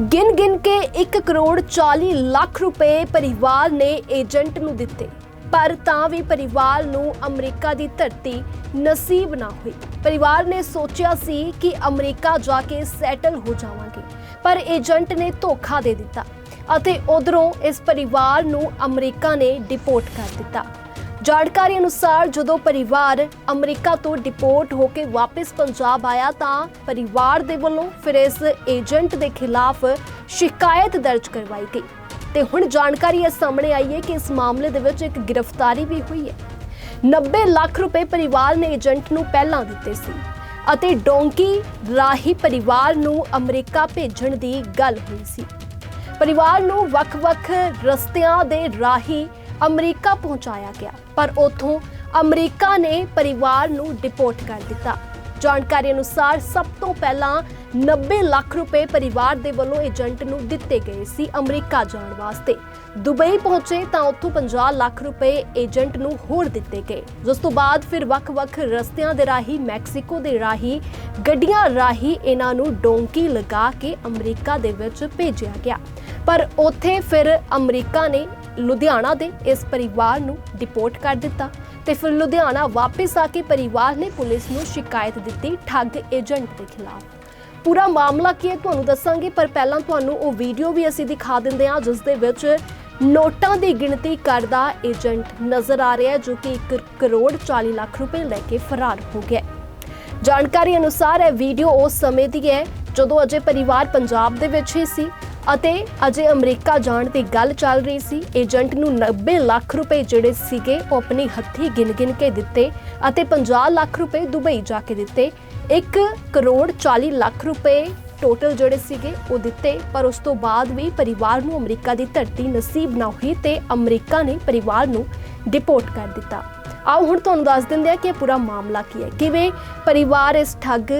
ਗਿਣ ਗਿਣ ਕੇ 1 ਕਰੋੜ 40 ਲੱਖ ਰੁਪਏ ਪਰਿਵਾਰ ਨੇ ਏਜੰਟ ਨੂੰ ਦਿੱਤੇ। ਪਰ ਤਾਂ ਵੀ ਪਰਿਵਾਰ ਨੂੰ ਅਮਰੀਕਾ ਦੀ ਧਰਤੀ ਨਸੀਬ ਨਾ ਹੋਈ। ਪਰਿਵਾਰ ਨੇ ਸੋਚਿਆ ਸੀ ਕਿ ਅਮਰੀਕਾ ਜਾ ਕੇ ਸੈਟਲ ਹੋ ਜਾਵਾਂਗੇ, ਪਰ ਏਜੰਟ ਨੇ ਧੋਖਾ ਦੇ ਦਿੱਤਾ ਅਤੇ ਉਧਰੋਂ ਇਸ ਪਰਿਵਾਰ ਨੂੰ ਅਮਰੀਕਾ ਨੇ ਡਿਪੋਰਟ ਕਰ ਦਿੱਤਾ। ਜਾਣਕਾਰੀ ਅਨੁਸਾਰ ਜਦੋਂ ਪਰਿਵਾਰ ਅਮਰੀਕਾ ਤੋਂ ਡਿਪੋਰਟ ਹੋ ਕੇ ਵਾਪਸ ਪੰਜਾਬ ਆਇਆ ਤਾਂ ਪਰਿਵਾਰ ਦੇ ਵੱਲੋਂ ਫਿਰ ਇਸ ਏਜੰਟ ਦੇ ਖਿਲਾਫ ਸ਼ਿਕਾਇਤ ਦਰਜ ਕਰਵਾਈ ਗਈ। ਤੇ ਹੁਣ ਜਾਣਕਾਰੀ ਇਹ ਸਾਹਮਣੇ ਆਈ ਹੈ ਕਿ ਇਸ ਮਾਮਲੇ ਦੇ ਵਿੱਚ ਇੱਕ ਗ੍ਰਿਫਤਾਰੀ ਵੀ ਹੋਈ ਹੈ। 90 ਲੱਖ ਰੁਪਏ ਪਰਿਵਾਰ ਨੇ ਏਜੰਟ ਨੂੰ ਪਹਿਲਾਂ ਦਿੱਤੇ ਸੀ ਅਤੇ ਡੋਂਕੀ ਰਾਹੀਂ ਪਰਿਵਾਰ ਨੂੰ ਅਮਰੀਕਾ ਭੇਜਣ ਦੀ ਗੱਲ ਹੋਈ ਸੀ। ਪਰਿਵਾਰ ਨੂੰ ਵੱਖ-ਵੱਖ ਰਸਤਿਆਂ ਦੇ ਰਾਹੀਂ ਅਮਰੀਕਾ ਪਹੁੰਚਾਇਆ ਗਿਆ, ਪਰ ਉੱਥੋਂ ਅਮਰੀਕਾ ਨੇ ਪਰਿਵਾਰ ਨੂੰ ਡਿਪੋਰਟ ਕਰ ਦਿੱਤਾ। ਜਾਣਕਾਰੀ ਅਨੁਸਾਰ ਸਭ ਤੋਂ ਪਹਿਲਾਂ 90 ਲੱਖ ਰੁਪਏ ਪਰਿਵਾਰ ਦੇ ਵੱਲੋਂ ਏਜੰਟ ਨੂੰ ਦਿੱਤੇ ਗਏ ਸੀ ਅਮਰੀਕਾ ਜਾਣ ਵਾਸਤੇ। ਦੁਬਈ ਪਹੁੰਚੇ ਤਾਂ ਉੱਥੋਂ 50 ਲੱਖ ਰੁਪਏ ਏਜੰਟ ਨੂੰ ਹੋਰ ਦਿੱਤੇ ਗਏ। ਜਿਸ ਤੋਂ ਬਾਅਦ ਫਿਰ ਵੱਖ-ਵੱਖ ਰਸਤਿਆਂ ਦੇ ਰਾਹੀਂ, ਮੈਕਸੀਕੋ ਦੇ ਰਾਹੀਂ, ਗੱਡੀਆਂ ਰਾਹੀਂ ਇਹਨਾਂ ਨੂੰ ਡੋਂਕੀ ਲਗਾ ਕੇ ਅਮਰੀਕਾ ਦੇ ਵਿੱਚ ਭੇਜਿਆ ਗਿਆ। ਪਰ ਉੱਥੇ ਫਿਰ ਅਮਰੀਕਾ ਨੇ ਲੁਧਿਆਣਾ ਦੇ ਇਸ ਪਰਿਵਾਰ ਨੂੰ ਡਿਪੋਰਟ ਕਰ ਦਿੱਤਾ ਤੇ ਫਿਰ ਲੁਧਿਆਣਾ ਵਾਪਸ ਆ ਕੇ ਪਰਿਵਾਰ ਨੇ ਪੁਲਿਸ ਨੂੰ ਸ਼ਿਕਾਇਤ ਦਿੱਤੀ ਠੱਗ ਏਜੰਟ ਦੇ ਖਿਲਾਫ। ਪੂਰਾ ਮਾਮਲਾ ਕੀ ਹੈ ਤੁਹਾਨੂੰ ਦੱਸਾਂਗੇ, ਪਰ ਪਹਿਲਾਂ ਤੁਹਾਨੂੰ ਉਹ ਵੀਡੀਓ ਵੀ ਅਸੀਂ ਦਿਖਾ ਦਿੰਦੇ ਹਾਂ ਜਿਸ ਦੇ ਵਿੱਚ ਨੋਟਾਂ ਦੀ ਗਿਣਤੀ ਕਰਦਾ ਏਜੰਟ ਨਜ਼ਰ ਆ ਰਿਹਾ ਜੋ ਕਿ 1 ਕਰੋੜ 40 ਲੱਖ ਰੁਪਏ ਲੈ ਕੇ ਫਰਾਰ ਹੋ ਗਿਆ ਜਾਣਕਾਰੀ ਅਨੁਸਾਰ ਇਹ ਵੀਡੀਓ ਉਸ ਸਮੇਂ ਦੀ ਹੈ, ਜਦੋਂ ਅਜੇ ਪਰਿਵਾਰ ਪੰਜਾਬ ਦੇ ਵਿੱਚ ਹੀ ਸੀ ਅਤੇ ਅਜੇ ਅਮਰੀਕਾ ਜਾਣ ਦੀ ਗੱਲ ਚੱਲ ਰਹੀ ਸੀ। ਏਜੰਟ ਨੂੰ 90 ਲੱਖ ਰੁਪਏ ਜਿਹੜੇ ਸੀਗੇ, ਉਹ ਆਪਣੀ ਹੱਥੀ ਗਿਣ-ਗਿਣ ਕੇ ਦਿੱਤੇ ਅਤੇ 50 ਲੱਖ ਰੁਪਏ ਦੁਬਈ ਜਾ ਕੇ ਦਿੱਤੇ। 1 ਕਰੋੜ 40 ਲੱਖ ਰੁਪਏ ਟੋਟਲ ਜਿਹੜੇ ਸੀਗੇ, ਉਹ ਦਿੱਤੇ। ਪਰ ਉਸ ਤੋਂ ਬਾਅਦ ਵੀ ਪਰਿਵਾਰ ਨੂੰ ਅਮਰੀਕਾ ਦੀ ਧਰਤੀ ਨਸੀਬ ਨਾ ਹੋਈ ਤੇ ਅਮਰੀਕਾ ਨੇ ਪਰਿਵਾਰ ਨੂੰ ਡਿਪੋਰਟ ਕਰ ਦਿੱਤਾ। ਆਓ ਹੁਣ ਤੁਹਾਨੂੰ ਦੱਸ ਦਿੰਦੇ ਆ ਕਿ ਇਹ ਪੂਰਾ ਮਾਮਲਾ ਕੀ ਹੈ। ਕਿਵੇਂ ਪਰਿਵਾਰ ਇਸ ਠੱਗ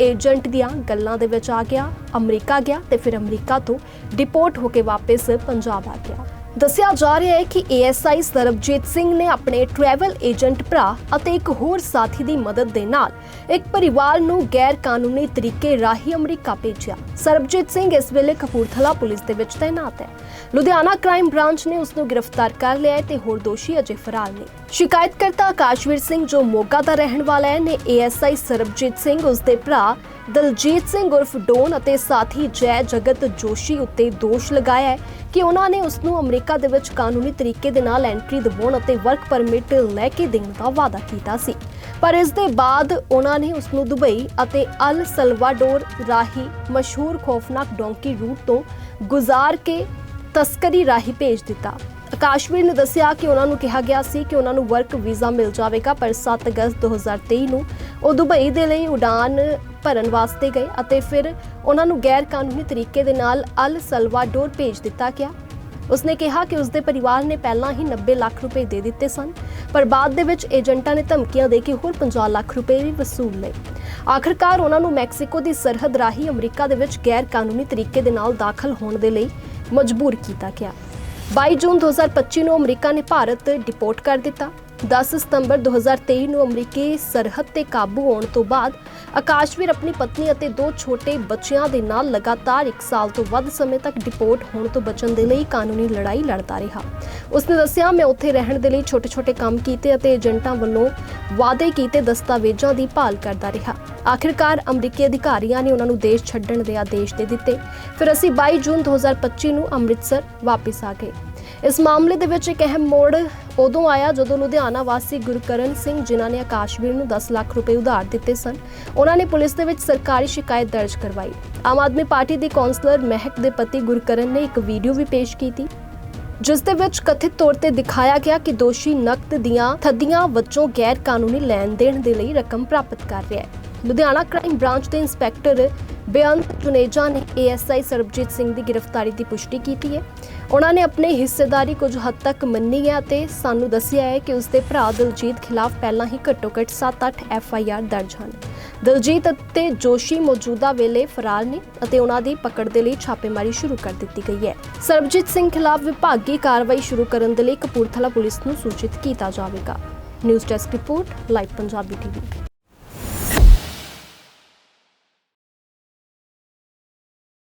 ਏਜੰਟ ਦੀਆਂ ਗੱਲਾਂ ਦੇ ਵਿੱਚ ਆ ਗਿਆ, ਅਮਰੀਕਾ ਗਿਆ ਤੇ ਫਿਰ ਅਮਰੀਕਾ ਤੋਂ ਡਿਪੋਰਟ ਹੋ ਕੇ ਵਾਪਸ ਪੰਜਾਬ ਆ ਗਿਆ। ਦੱਸਿਆ ਜਾ ਰਿਹਾ ਹੈ ਕਿ ਏਐਸਆਈ ਸਰਬਜੀਤ ਸਿੰਘ ਨੇ ਆਪਣੇ ਟਰੈਵਲ ਏਜੰਟ ਭਰਾ ਅਤੇ ਇੱਕ ਹੋਰ ਸਾਥੀ ਦੀ ਮਦਦ ਦੇ ਨਾਲ ਇੱਕ ਪਰਿਵਾਰ ਨੂੰ ਗੈਰ ਕਾਨੂੰਨੀ ਤਰੀਕੇ ਰਾਹੀਂ ਅਮਰੀਕਾ ਭੇਜਿਆ। ਸਰਬਜੀਤ ਸਿੰਘ ਇਸ ਵੇਲੇ ਕਪੂਰਥਲਾ ਪੁਲਿਸ ਦੇ ਵਿੱਚ ਤਾਇਨਾਤ ਹੈ। ਲੁਧਿਆਣਾ ਕ੍ਰਾਈਮ ਬ੍ਰਾਂਚ ਨੇ ਉਸ ਨੂੰ ਗ੍ਰਿਫਤਾਰ ਕਰ ਲਿਆ ਹੈ ਤੇ ਹੋਰ ਦੋਸ਼ੀ ਅਜੇ ਫਰਾਰ ਨੇ। ਸ਼ਿਕਾਇਤਕਰਤਾ ਆਕਾਸ਼ਵੀਰ ਸਿੰਘ ਜੋ ਮੋਗਾ ਦਾ ਰਹਿਣ ਵਾਲਾ ਹੈ ਨੇ ਏਐਸਆਈ ਸਰਬਜੀਤ ਸਿੰਘ ਉਸ ਦੇ ਭਰਾ ਦਲਜੀਤ ਸਿੰਘ ਉਰਫ ਡੋਨ ਅਤੇ ਸਾਥੀ ਜੈ ਜਗਤ ਜੋਸ਼ੀ ਉੱਤੇ ਦੋਸ਼ ਲਗਾਇਆ ਹੈ ਕਿ ਉਹਨਾਂ ਨੇ ਉਸ ਨੂੰ ਅਮਰੀਕਾ ਦੇ ਵਿੱਚ ਕਾਨੂੰਨੀ ਤਰੀਕੇ ਦੇ ਨਾਲ ਐਂਟਰੀ ਦਿਵਾਉਣ ਅਤੇ ਵਰਕ ਪਰਮਿਟ ਲੈ ਕੇ ਦੇਣ ਦਾ ਵਾਅਦਾ ਕੀਤਾ ਸੀ। ਪਰ ਇਸ ਦੇ ਬਾਅਦ ਉਹਨਾਂ ਨੇ ਉਸ ਨੂੰ ਦੁਬਈ ਅਤੇ ਅਲ ਸਲਵਾਡੋਰ ਰਾਹੀਂ ਮਸ਼ਹੂਰ ਖੌਫਨਾਕ ਡੋਂਕੀ ਰੂਟ ਤੋਂ ਗੁਜ਼ਾਰ ਕੇ ਤਸਕਰੀ ਰਾਹੀਂ ਭੇਜ ਦਿੱਤਾ। ਆਕਾਸ਼ਵੀਰ ਨੇ ਦੱਸਿਆ ਕਿ ਉਹਨਾਂ ਨੂੰ ਕਿਹਾ ਗਿਆ ਸੀ ਕਿ ਉਹਨਾਂ ਨੂੰ ਵਰਕ ਵੀਜ਼ਾ ਮਿਲ ਜਾਵੇਗਾ, ਪਰ 7 ਅਗਸਤ 2023 ਨੂੰ ਉਹ ਦੁਬਈ ਦੇ ਲਈ ਉਡਾਨ ਭਰਨ ਵਾਸਤੇ ਗਏ ਅਤੇ ਫਿਰ ਉਹਨਾਂ ਨੂੰ ਗੈਰ ਕਾਨੂੰਨੀ ਤਰੀਕੇ ਦੇ ਨਾਲ ਅਲ ਸਲਵਾਡੋਰ ਭੇਜ ਦਿੱਤਾ ਗਿਆ। ਉਸਨੇ ਕਿਹਾ ਕਿ ਉਸਦੇ ਪਰਿਵਾਰ ਨੇ ਪਹਿਲਾਂ ਹੀ 90 ਲੱਖ ਰੁਪਏ ਦੇ ਦਿੱਤੇ ਸਨ, ਪਰ ਬਾਅਦ ਦੇ ਵਿੱਚ ਏਜੰਟਾਂ ਨੇ ਧਮਕੀਆਂ ਦੇ ਕੇ ਹੋਰ 50 ਲੱਖ ਰੁਪਏ ਵੀ ਵਸੂਲ ਲਏ। ਆਖਰਕਾਰ ਉਹਨਾਂ ਨੂੰ ਮੈਕਸੀਕੋ ਦੀ ਸਰਹੱਦ ਰਾਹੀਂ ਅਮਰੀਕਾ ਦੇ ਵਿੱਚ ਗੈਰ ਕਾਨੂੰਨੀ ਤਰੀਕੇ ਦੇ ਨਾਲ ਦਾਖਲ ਹੋਣ ਦੇ ਲਈ ਮਜਬੂਰ ਕੀਤਾ ਗਿਆ। 22 ਜੂਨ 2025 ਨੂੰ ਅਮਰੀਕਾ ਨੇ ਭਾਰਤ ਡਿਪੋਰਟ ਕਰ ਦਿੱਤਾ। 10 ਸਤੰਬਰ 2023 ਨੂੰ ਅਮਰੀਕੀ ਸਰਹੱਦ ਤੇ ਕਾਬੂ ਆਉਣ ਤੋਂ ਬਾਅਦ, ਆਕਾਸ਼ਵੀਰ ਆਪਣੀ ਪਤਨੀ ਅਤੇ ਦੋ ਛੋਟੇ ਬੱਚਿਆਂ ਦੇ ਨਾਲ ਲਗਾਤਾਰ 1 ਸਾਲ ਤੋਂ ਵੱਧ ਸਮੇਂ ਤੱਕ ਡਿਪੋਰਟ ਹੋਣ ਤੋਂ ਬਚਣ ਦੇ ਲਈ ਕਾਨੂੰਨੀ ਲੜਾਈ ਲੜਦਾ ਰਿਹਾ। ਉਸਨੇ ਦੱਸਿਆ, ਮੈਂ ਉੱਥੇ ਰਹਿਣ ਦੇ ਲਈ ਛੋਟੇ-ਛੋਟੇ ਕੰਮ ਕੀਤੇ ਅਤੇ ਏਜੰਟਾਂ ਵੱਲੋਂ ਵਾਅਦੇ ਕੀਤੇ ਦਸਤਾਵੇਜ਼ਾਂ ਦੀ ਭਾਲ ਕਰਦਾ ਰਿਹਾ। ਆਖਿਰਕਾਰ ਅਮਰੀਕੀ ਅਧਿਕਾਰੀਆਂ ਨੇ ਉਹਨਾਂ ਨੂੰ ਦੇਸ਼ ਛੱਡਣ ਦੇ ਆਦੇਸ਼ ਦੇ ਦਿੱਤੇ। ਫਿਰ ਅਸੀਂ 22 ਜੂਨ 2025 ਨੂੰ ਅੰਮ੍ਰਿਤਸਰ ਵਾਪਸ ਆ ਗਏ। ਇਸ ਮਾਮਲੇ ਦੇ ਵਿੱਚ ਇੱਕ ਅਹਿਮ ਮੋੜ ਉਦੋਂ ਆਇਆ ਜਦੋਂ ਲੁਧਿਆਣਾ ਵਾਸੀ ਗੁਰਕਰਨ ਸਿੰਘ, ਜਿਨ੍ਹਾਂ ਨੇ ਆਕਾਸ਼ਵੀਰ ਨੂੰ 10 ਲੱਖ ਰੁਪਏ ਉਧਾਰ ਦਿੱਤੇ ਸਨ, ਉਹਨਾਂ ਨੇ ਪੁਲਿਸ ਦੇ ਵਿੱਚ ਸਰਕਾਰੀ ਸ਼ਿਕਾਇਤ ਦਰਜ ਕਰਵਾਈ। ਆਮ ਆਦਮੀ ਪਾਰਟੀ ਦੇ ਕੌਂਸਲਰ ਮਹਿਕ ਦੇ ਪਤੀ ਗੁਰਕਰਨ ਨੇ ਇੱਕ ਵੀਡੀਓ ਵੀ ਪੇਸ਼ ਕੀਤੀ, ਜਿਸ ਦੇ ਵਿੱਚ ਕਥਿਤ ਤੌਰ ਤੇ ਦਿਖਾਇਆ ਗਿਆ ਕਿ ਦੋਸ਼ੀ ਨਕਦ ਦੀਆਂ ਥੱਦੀਆਂ ਵਜੋਂ ਗੈਰ ਕਾਨੂੰਨੀ ਲੈਣ ਦੇਣ ਦੇ ਲਈ ਰਕਮ ਪ੍ਰਾਪਤ ਕਰ ਰਿਹਾ ਹੈ। ਲੁਧਿਆਣਾ ਕ੍ਰਾਈਮ ਬ੍ਰਾਂਚ ਦੇ ਇੰਸਪੈਕਟਰ ਬੇਅੰਤ ਜੁਨੇਜਾ ਨੇ ਏਐਸਆਈ ਸਰਬਜੀਤ ਸਿੰਘ ਦੀ ਗ੍ਰਿਫਤਾਰੀ ਦੀ ਪੁਸ਼ਟੀ ਕੀਤੀ ਹੈ। ਉਹਨਾਂ ਨੇ ਆਪਣੀ ਹਿੱਸੇਦਾਰੀ ਕੁਝ ਹੱਦ ਤੱਕ ਮੰਨੀ ਹੈ ਅਤੇ ਸਾਨੂੰ ਦੱਸਿਆ ਹੈ ਕਿ ਉਸਦੇ ਭਰਾ ਦਲਜੀਤ ਖਿਲਾਫ ਪਹਿਲਾਂ ਹੀ ਘੱਟੋ-ਘੱਟ 7-8 ਐਫਆਈਆਰ ਦਰਜ ਹਨ। ਦਲਜੀਤ ਅਤੇ ਜੋਸ਼ੀ ਮੌਜੂਦਾ ਵੇਲੇ ਫਰਾਰ ਨੇ ਅਤੇ ਉਹਨਾਂ ਦੀ ਪਕੜ ਦੇ ਲਈ ਛਾਪੇਮਾਰੀ ਸ਼ੁਰੂ ਕਰ ਦਿੱਤੀ ਗਈ ਹੈ। ਸਰਬਜੀਤ ਸਿੰਘ ਖਿਲਾਫ ਵਿਭਾਗੀ ਕਾਰਵਾਈ ਸ਼ੁਰੂ ਕਰਨ ਦੇ ਲਈ ਕਪੂਰਥਲਾ ਪੁਲਿਸ ਨੂੰ ਸੂਚਿਤ ਕੀਤਾ ਜਾਵੇਗਾ। News desk report, live Punjabi TV.